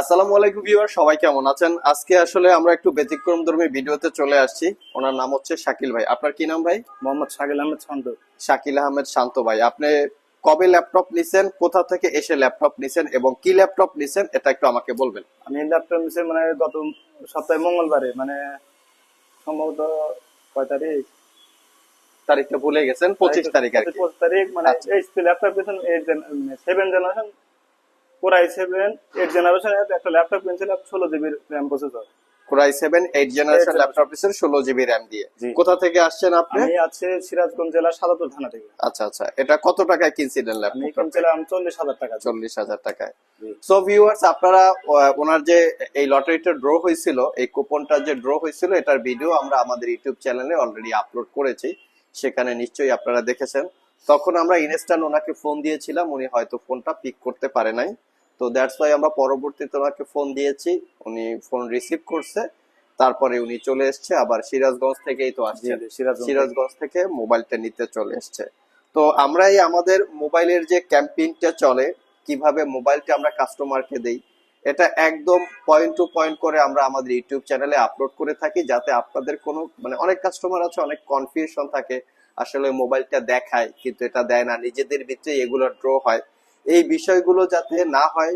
আসসালামু আলাইকুম ভিউয়ার সবাই কেমন আছেন? আজকে আসলে আমরা একটু ব্যতিক্রম ধর্মী ভিডিওতে চলে আসছি। ওনার নাম হচ্ছে শাকিল ভাই। আপনার কি নাম ভাই? মোহাম্মদ শাকিল আহমেদ ছন্দ শাকিল আহমেদ শান্ত ভাই আপনি কবে ল্যাপটপ নিছেন? কোথা থেকে এসে ল্যাপটপ নিছেন? এবং কি ল্যাপটপ নিছেন? এটা একটু আমাকে বলবেন। আমি ল্যাপটপ নিছি মানে গত সপ্তাহে মঙ্গলবারে মানে সম্ভবত কয় তারিখ? তারিখটা ভুলে গেছেন পঁচিশ তারিখ আর কি। পঁচিশ তারিখ মানে আচ্ছা। HP laptop eight seven generation core i seven eight generation একটা ল্যাপটপ কিনছিলাম ষোলো জিবির RAM processor core i seven eight generation laptop নিছেন ষোলো জিবি র্যাম দিয়ে। কোথা থেকে আসছেন আপনি? আমি আছে সিরাজগঞ্জ জেলার সাদাপুর থানা থেকে। আচ্ছা আচ্ছা। এটা কত টাকায় কিনছিলেন আমি কিনছিলাম চল্লিশ হাজার টাকা চল্লিশ হাজার টাকায়। সো ভিউয়ার্স আপনারা ওনার যে এই লটারিটা ড্র হয়েছিল এই কুপনটা যে ড্র হয়েছিল এটার ভিডিও আমরা আমাদের ইউটিউব চ্যানেলে অলরেডি আপলোড করেছি। সেখানে নিশ্চয়ই আপনারা দেখেছেন। তখন আমরা ইনস্ট্যান্ট ওনাকে ফোন দিয়েছিলাম উনি হয়তো ফোনটা পিক করতে পারে নাই। তো দ্যাটস ওয়াই আমরা পরবর্তীতে ওনাকে ফোন দিয়েছি উনি ফোন রিসিভ করছে তারপরে উনি চলে এসছে আবার সিরাজগঞ্জ থেকেই তো জি, সিরাজগঞ্জ থেকে। সিরাজগঞ্জ থেকে মোবাইলটা নিতে চলে এসছে। তো আমরা এই আমাদের মোবাইলের যে ক্যাম্পেইনটা চলে কীভাবে মোবাইলটা আমরা কাস্টমারকে দেই এটা একদম পয়েন্ট টু পয়েন্ট করে আমরা আমাদের ইউটিউব চ্যানেলে আপলোড করে থাকি যাতে আপনাদের কোনো মানে অনেক কাস্টমার আছে অনেক কনফিউশন থাকে আসলে মোবাইলটা দেখায় কিন্তু এটা দেয় না। নিজেদের ভিতরে এগুলো ড্র হয়। এই বিষয়গুলো যাতে না হয়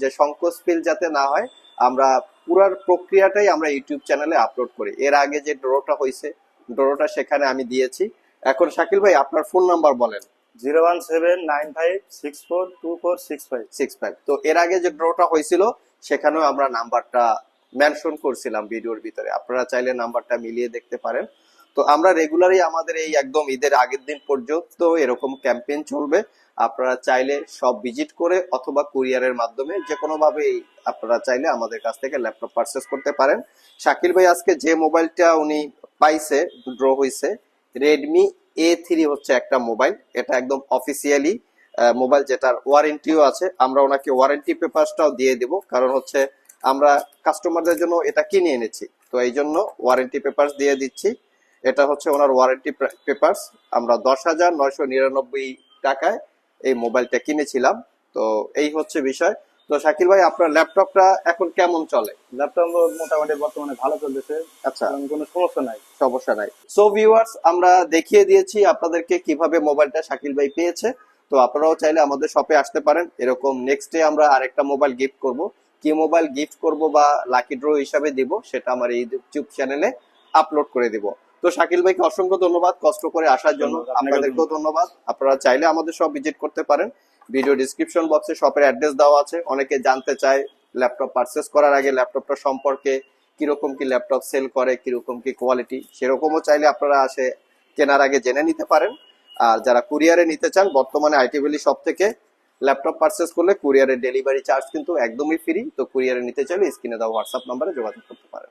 যে সংকোচ ফিল যাতে না হয় আমরা পুরার প্রক্রিয়াটাই আমরা ইউটিউব চ্যানেলে আপলোড করি। এর আগে যে ড্রোটা হয়েছে ড্রোটা সেখানে আমি দিয়েছি। এখন শাকিল ভাই আপনার ফোন নাম্বার বলেন। Zero one seven nine five six four two four six five. Six five. তো এর আগে যে ড্রটা হয়েছিল সেখানেও আমরা নাম্বারটা মেনশন করছিলাম ভিডিওর ভিতরে। আপনারা চাইলে নাম্বারটা মিলিয়ে দেখতে পারেন। তো আমরা রেগুলারই আমাদের এই একদম ঈদের আগের দিন পর্যন্ত এরকম ক্যাম্পেইন চলবে। আপনারা চাইলে সব ভিজিট করে অথবা কুরিয়ারের মাধ্যমে যে কোনো ভাবে আপনারা চাইলে আমাদের কাছ থেকে ল্যাপটপ পারচেস করতে পারেন। শাকিল ভাই, আজকে যে মোবাইলটা উনি পাইছে ড্র হয়েছে রেডমি এ থ্রি হচ্ছে একটা মোবাইল এটা একদম অফিসিয়ালি মোবাইল যেটার ওয়ারেন্টিও আছে। আমরা ওনাকে ওয়ারেন্টি পেপারসটাও দিয়ে দিব। কারণ হচ্ছে আমরা কাস্টমারদের জন্য এটা কিনে এনেছি। তো এই জন্য ওয়ারেন্টি পেপারস দিয়ে দিচ্ছি। এটা হচ্ছে ওনার ওয়ারেন্টি পেপারস আমরা দশ হাজার নয়শো নিরানব্বই টাকায় এই মোবাইলটা কিনেছিলাম। তো এই হচ্ছে বিষয়। তো শাকিল ভাই আপনার ল্যাপটপটা এখন কেমন চলে? ল্যাপটপ মোটামুটি বর্তমানে ভালো চলতেছে। আচ্ছা। কোনো সমস্যা নাই। সমস্যা নাই। সো ভিউয়ার্স আমরা দেখিয়ে দিয়েছি আপনাদেরকে কীভাবে মোবাইলটা শাকিল ভাই পেয়েছে। তো আপনারাও চাইলে আমাদের শপে আসতে পারেন। এরকম নেক্সট ডে আমরা আরেকটা মোবাইল গিফট করব। কি মোবাইল গিফট করব বা লাকি ড্র হিসাবে দিব সেটা আমার এই ইউটিউব চ্যানেলে আপলোড করে দিব। তো শাকিল ভাইকে অসংখ্য ধন্যবাদ কষ্ট করে আসার জন্য। আপনাদেরকেও ধন্যবাদ। আপনারা চাইলে আমাদের সব ভিজিট করতে পারেন। ভিডিও ডিসক্রিপশন বক্সে শপের অ্যাড্রেস দেওয়া আছে। অনেকে জানতে চায় ল্যাপটপ পারচেস করার আগে ল্যাপটপটা সম্পর্কে কীরকম কি ল্যাপটপ সেল করে কীরকম কি কোয়ালিটি সেরকমও চাইলে আপনারা আসে কেনার আগে জেনে নিতে পারেন। আর যারা কুরিয়ারে নিতে চান বর্তমানে আইটি ভ্যালি শপ থেকে ল্যাপটপ পারচেস করলে কুরিয়ারের ডেলিভারি চার্জ কিন্তু একদমই ফ্রি তো কুরিয়ারে নিতে চাইলে স্ক্রিনে দেওয়া হোয়াটসঅ্যাপ নাম্বারে যোগাযোগ করতে পারেন।